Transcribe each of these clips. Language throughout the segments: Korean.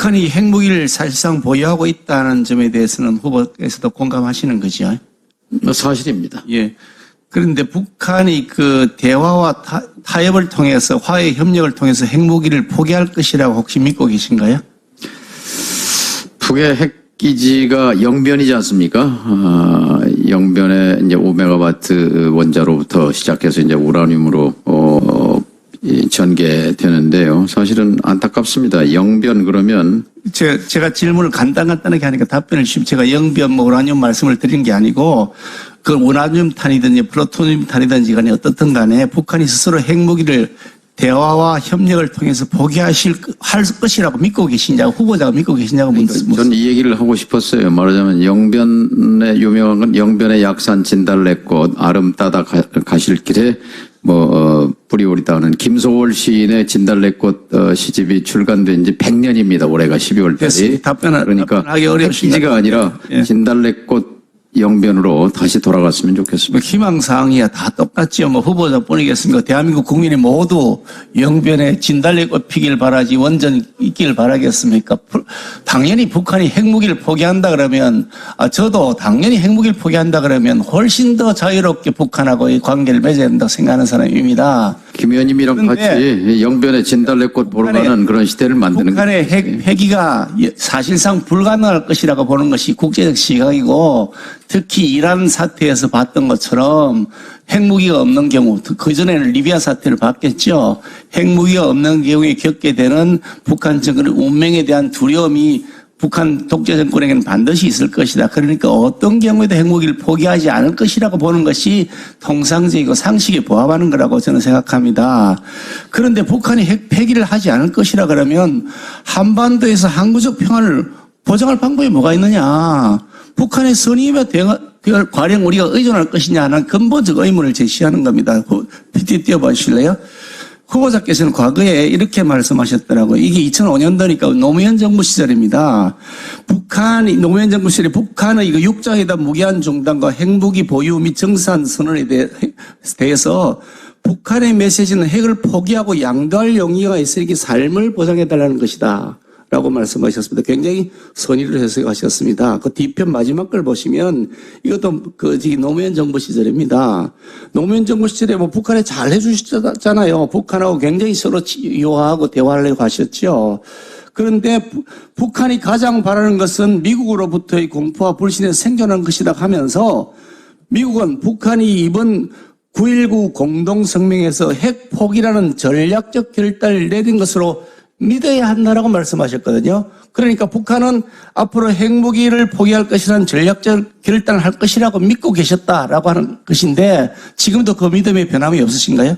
북한이 핵무기를 사실상 보유하고 있다는 점에 대해서는 후보께서도 공감하시는 거죠. 뭐 사실입니다. 예. 그런데 북한이 그 대화와 타, 타협을 통해서 화해 협력을 통해서 핵무기를 포기할 것이라고 혹시 믿고 계신가요? 북의 핵기지가 영변이지 않습니까? 아, 영변에 이제 5메가와트 원자로부터 시작해서 이제 우라늄으로 어, 이 전개되는데요. 사실은 안타깝습니다. 영변 그러면 제가, 제가 질문을 간단간단하게 하니까 답변을 쉽 제가 영변 뭐 우라늄 말씀을 드린 게 아니고 그 우라늄 탄이든지 플루토늄 탄이든지 간에 어떻든 간에 북한이 스스로 핵무기를 대화와 협력을 통해서 포기하실 할 것이라고 믿고 계시냐고 후보자가 믿고 계시냐고 묻습니다. 전이 얘기를 하고 싶었어요. 말하자면 영변의 유명한 건 영변의 약산 진달래꽃 아름 따다 가- 가실 길에 뭐 어, 뿌리 오리다는 김소월 시인의 진달래꽃 어, 시집이 출간된 지 100년입니다. 올해가 12월 달이. 답변을- 그러니까 답변하기 어려우십니다. 핵기지가 아니라 예. 진달래꽃 영변으로 다시 돌아갔으면 뭐 좋겠습니다. 희망사항이야 다 똑같지요. 뭐 후보자뿐이겠습니까? 대한민국 국민이 모두 영변에 진달래 꽃 피길 바라지 원전 있기를 바라겠습니까? 부- 당연히 북한이 핵무기를 포기한다 그러면 아 저도 당연히 핵무기를 포기한다 그러면 훨씬 더 자유롭게 북한하고의 관계를 맺어야 된다고 생각하는 사람입니다. 김 의원님이랑 같이 영변의 진달래꽃 보러 가는 그런 시대를 만드는 북한의 핵, 핵기가 사실상 불가능할 것이라고 보는 것이 국제적 시각이고 특히 이란 사태에서 봤던 것처럼 핵무기가 없는 경우 그 전에는 리비아 사태를 봤겠죠. 핵무기가 없는 경우에 겪게 되는 북한 정권의 운명에 대한 두려움이 북한 독재 정권에게는 반드시 있을 것이다. 그러니까 어떤 경우에도 핵무기를 포기하지 않을 것이라고 보는 것이 통상적이고 상식에 부합하는 거라고 저는 생각합니다. 그런데 북한이 핵 폐기를 하지 않을 것이라 그러면 한반도에서 항구적 평화를 보장할 방법이 뭐가 있느냐. 북한의 선임에 대할 과령 우리가 의존할 것이냐 하는 근본적 의문을 제시하는 겁니다. PT 띄워봐 주실래요? 후보자께서는 과거에 이렇게 말씀하셨더라고요. 이게 2005년도니까 노무현 정부 시절입니다. 북한이, 노무현 정부 시절에 북한의 이거 육자회담 무기한 중단과 핵무기 보유 및 정산 선언에 대해- 대해서 북한의 메시지는 핵을 포기하고 양도할 용의가 있으니 삶을 보장해달라는 것이다. 라고 말씀하셨습니다. 굉장히 선의를 해석하셨습니다. 그 뒤편 마지막 걸 보시면 이것도 그 노무현 정부 시절입니다. 노무현 정부 시절에 뭐 북한에 잘 해주셨잖아요. 북한하고 굉장히 서로 요하고 대화하려고 하셨죠. 그런데 부- 북한이 가장 바라는 것은 미국으로부터의 공포와 불신에 생존한 것이다 하면서 미국은 북한이 이번 9.19 공동성명에서 핵 포기라는 전략적 결단을 내린 것으로 믿어야 한다라고 말씀하셨거든요. 그러니까 북한은 앞으로 핵무기를 포기할 것이라는 전략적 결단을 할 것이라고 믿고 계셨다라고 하는 것인데 지금도 그 믿음에 변함이 없으신가요?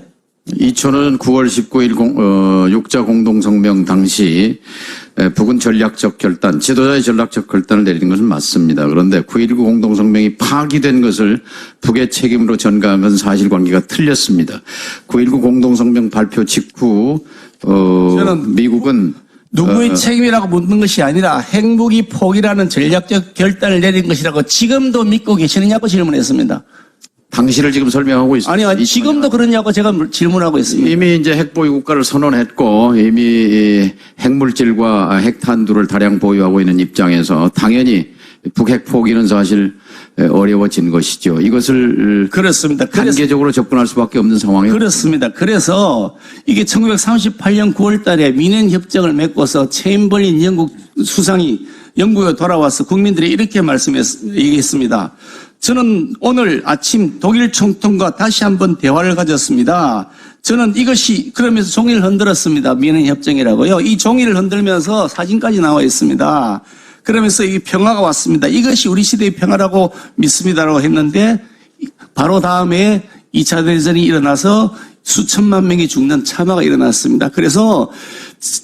2000년 9월 19일 공, 어, 육자 공동성명 당시 에, 북은 전략적 결단, 지도자의 전략적 결단을 내리는 것은 맞습니다. 그런데 9.19 공동성명이 파기된 것을 북의 책임으로 것은 사실관계가 틀렸습니다. 9.19 공동성명 발표 직후 어, 저는 미국은 누구의 어, 책임이라고 묻는 것이 아니라 핵무기 포기라는 전략적 결단을 내린 것이라고 지금도 믿고 계시느냐고 질문했습니다. 당시를 지금 설명하고 있습니다. 아니, 아니 지금도 그러냐고 제가 질문하고 있습니다. 이미 이제 핵보유 국가를 선언했고 이미 이 핵물질과 핵탄두를 다량 보유하고 있는 입장에서 당연히 북핵 포기는 사실 어려워진 것이죠. 이것을 그렇습니다. 단계적으로 접근할 수밖에 없는 상황에 그렇습니다. 그래서 이게 1938년 9월 달에 미넨 협정을 맺고서 체인벌린 영국 수상이 영국에 돌아와서 국민들이 이렇게 말씀했, 얘기했습니다. 저는 오늘 아침 독일 총통과 다시 한번 대화를 가졌습니다. 저는 이것이 그러면서 종이를 흔들었습니다. 미넨 협정이라고요. 이 종이를 흔들면서 사진까지 나와 있습니다. 그러면서 이 평화가 왔습니다. 이것이 우리 시대의 평화라고 믿습니다라고 했는데 바로 다음에 2차 대전이 일어나서 수천만 명이 죽는 참화가 일어났습니다. 그래서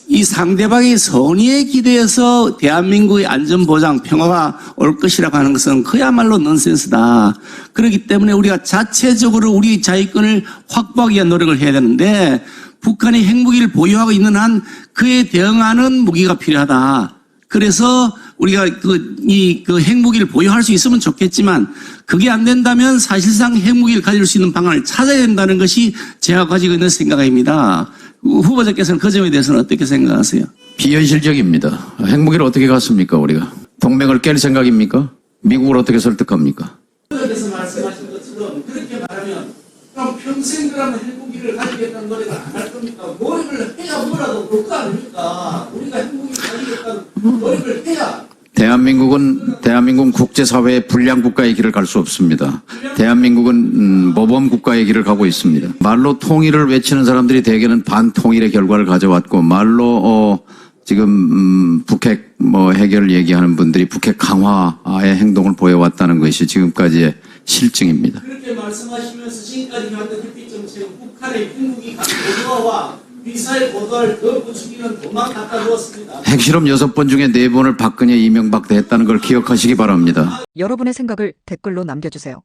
이 상대방의 선의에 기대해서 대한민국의 안전보장, 평화가 올 것이라고 하는 것은 그야말로 넌센스다. 그렇기 때문에 우리가 자체적으로 우리 자위권을 확보하기 위한 노력을 해야 되는데 북한이 핵무기를 보유하고 있는 한 그에 대응하는 무기가 필요하다. 그래서 우리가 그, 이, 그 핵무기를 보유할 수 있으면 좋겠지만 그게 안 된다면 사실상 핵무기를 가질 수 있는 방안을 찾아야 된다는 것이 제가 가지고 있는 생각입니다. 후보자께서는 그 점에 대해서는 어떻게 생각하세요? 비현실적입니다. 핵무기를 어떻게 갔습니까, 우리가? 동맹을 깰 생각입니까? 미국을 어떻게 설득합니까? 후보자께서 말씀하신 것처럼 그렇게 말하면 그럼 평생 그러면 핵무기를 가지겠다는 노래를 안할 겁니까? 노력을 해야 뭐라도 볼거 아닙니까? 우리가 핵무기를 가지겠다는 노력을 해야 대한민국은 대한민국은 국제사회의 불량 국가의 길을 갈 수 없습니다. 대한민국은 음, 모범 국가의 길을 가고 있습니다. 말로 통일을 외치는 사람들이 대개는 반통일의 결과를 가져왔고 말로 어, 지금 음, 북핵 뭐 해결을 얘기하는 분들이 북핵 강화의 행동을 보여왔다는 것이 지금까지의 실증입니다. 그렇게 말씀하시면서 지금까지 해왔던 햇빛 정책은 북한의 핵무기 고도화와 미사일 고도화를 더 부추기는 도망 갖다 주었습니다. 핵실험 여섯 번 중에 네 번을 박근혜 이명박 때 했다는 걸 기억하시기 바랍니다. 여러분의 생각을 댓글로 남겨주세요.